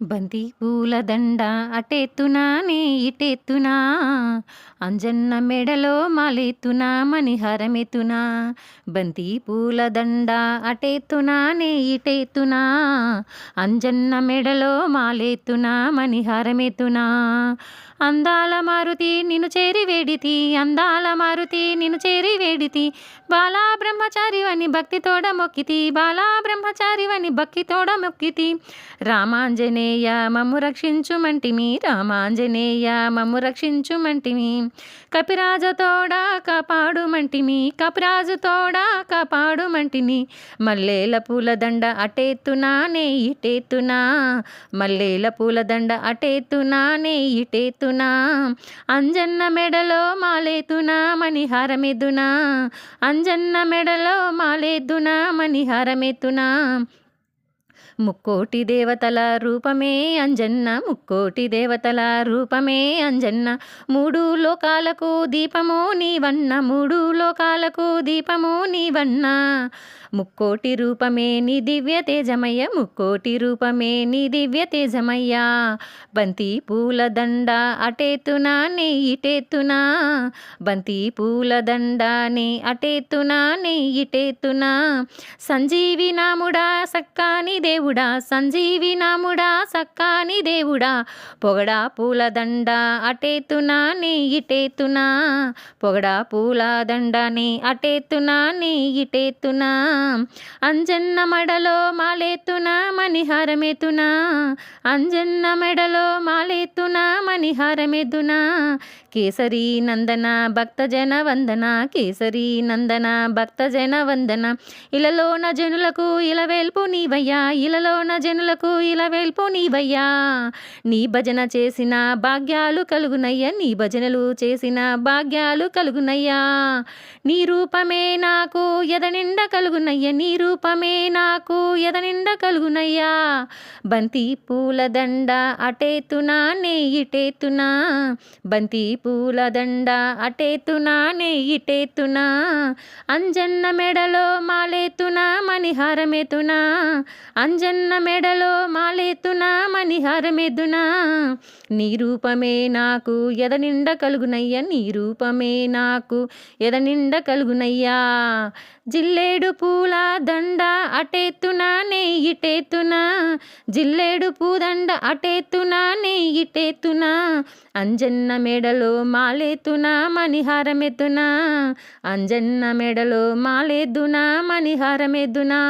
బంతి పూల దండ అటెత్తునా నే ఇటెత్తునా అంజన్న మెడలో మాలెత్తునా మణిహారమెత్తునా బంతి పూల దండ అటెత్తునా నే ఇటెత్తునా అంజన్న మెడలో మాలెత్తునా మణిహారమెత్తునా అందాల మారుతి నిన్ను చేరి వేడితి అందాల మారుతి నిన్ను చేరి వేడితి. బాలా బ్రహ్మచారివని భక్తితోడ మొక్కితి బాలా బ్రహ్మచారివని భక్తితోడ మొక్కితి. ఆంజనేయ మమ్ము రక్షించుమంటిమి. రామాంజనేయ మమ్ము రక్షించుమంటిమి. కపిరాజతోడా కాపాడుమంటిమి. కపిరాజుతోడా కాపాడుమంటిని. మల్లేల పూలదండ అటేత్తునా నే ఇటేత్తునా మల్లేల పూలదండ అటేత్తునా నే ఇటేత్తునా అంజన్న మెడలో మాలేతునా మణిహారమెదునా. అంజన్న మెడలో మాలేదునా మణిహారమెత్తునా ముక్కోటి దేవతల రూపమే అంజన్న ముక్కోటి దేవతల రూపమే అంజన్న. మూడు లోకాలకు దీపము నీవన్న మూడు లోకాలకు దీపము నీవన్న. ముక్కోటి రూపమే నీ దివ్య తేజమయ్య ముక్కోటి రూపమే నీ దివ్య తేజమయ్య. బంతి పూల దండ అటేతునా నే ఇటేతునా? బంతి పూల దండ నే అటేతునా నే ఇటేతునా? సంజీవి నాముడా సక్కాని దేవుడు సంజీవి నాముడా. సక్కాని దేవుడా. పొగడా పూల దండ అటేతునా నే ఇటేతునా. పొగడా పూల నీ నే అటేతునా నే ఇటేతునా. అంజన్న మెడలో మాలేతునా మణిహారమెతునా. అంజన్న మెడలో మాలేతునా మణిహారమెదునా కేసరి నందన భక్తజన వందన. కేసరి నందన భక్తజన వందన. ఇలలోన జనులకు ఇలవేల్పు నీవయ్యా. ఇలలోన జనులకు ఇలవేల్పు నీవయ్యా. నీ భజన చేసిన భాగ్యాలు కలుగునయ్యా. నీ భజనలు చేసిన భాగ్యాలు కలుగునయ్యా. నీ రూపమే నాకు ఎదనిండ కలుగునయ్య. నీ రూపమే నాకు ఎదనిండ కలుగునయ్యా. బంతి పూల దండ అటేతునా నే ఇటేతునా. బంతి పూల దండ అటేతునా నే ఇటేతునా. అంజన్న మెడలో మాలేతునా మణిహారమేతునా. అంజన్న మెడలో మాలేతునా మణిహారమెదునా? నీ రూపమే నాకు ఎదనిండ కలుగునయ్య నీ రూపమే నాకు ఎదనిండ కలుగునయ్యా. జిల్లేడు పూల దండ అటేతునా నే ఇటేతునా? జిల్లేడు పూదండ అటేతునా నే ఇటేతునా? అంజన్న మెడలో మాలేతునా మణిహారమెత్తునా అంజన్న మెడలో మాలేద్దునా మణిహారమెద్దునా